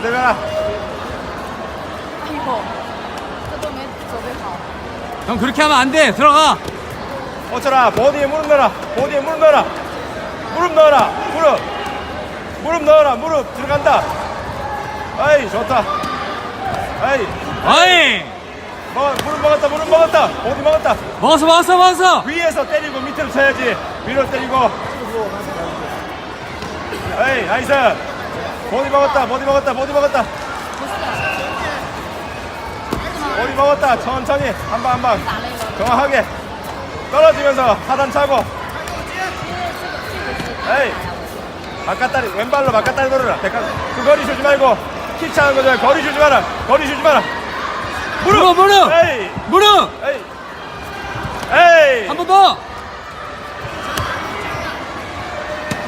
내려라 내려라. 아이고 저좀애 저게 봐 형 그렇게 하면 안 돼. 들어가. 어쩌라. 버디에 무릎 넣어라. 버디에 무릎 넣어라. 무릎 넣어라. 무릎. 무릎 넣어라. 무릎. 들어간다. 아이 좋다. 아이. 아이. 어, 뭐, 무릎 먹었다. 무릎 먹었다. 버디 먹었다. 먹었어 먹었어 먹었어. 위에서 때리고 밑으로 쳐야지. 위로 때리고. 에이 나이스. 머리 박았다 머리 박았다 머리 박았다. 머리 박았다 천천히 한 방 한 방. 정확하게. 떨어지면서 하단 차고. 에이. 바깥다리 왼발로 바깥다리 돌으라. 그 거리 주지 말고. 키 차는 거잖아 거리 주지 마라. 거리 주지 마라. 무릎 무릎! 에이. 무릎! 에이. 에이. 한 번 더!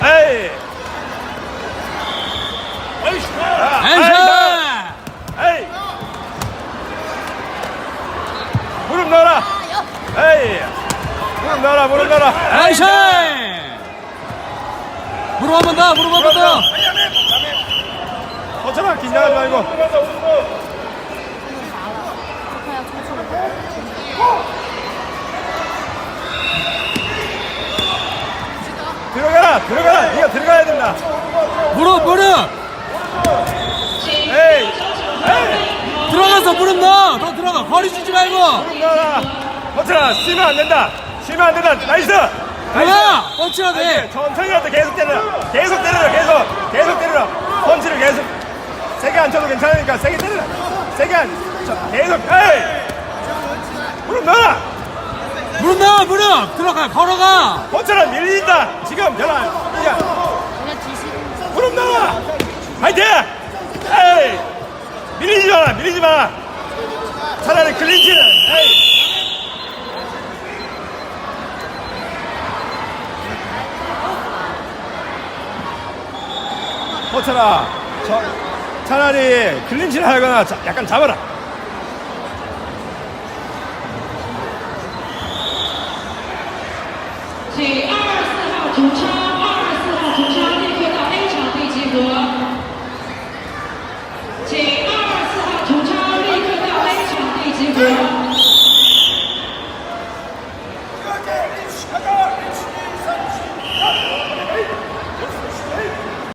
에이. 넣어라. 에이. 무릎 넣어라, 무릎 넣어라. 나이스! 무릎 한번 더, 무릎 한번 더. 거쳐라, 긴장하지 말고. 들어가라, 들어가라. 네가 들어가야 된다. 무릎, 무릎! 더 무릎 더 들어가 허리 찌지 말고 나가. 버텨라. 쉬면 안 된다. 쉬면 안 된다. 나이스. 뭐야 버텨야 돼 천천히라도 계속 때려라! 계속 때려라! 계속. 계속 때려라! 펀치를 계속. 세게 안 쳐도 괜찮으니까 세게 때려라! 세게 안. 쳐. 계속. 에이. 무릎 넣어. 무릎 넣어 들어가 걸어가 버텨라. 밀린다. 지금 연락. 야. 무릎 넣어. 파이팅. 에이. 밀리지 마라. 밀리지 마. 차라리 클린치는 에이. 어, 호철아 저, 차라리 클린치를 하거나 자, 약간 잡아라 제2 4호 정찰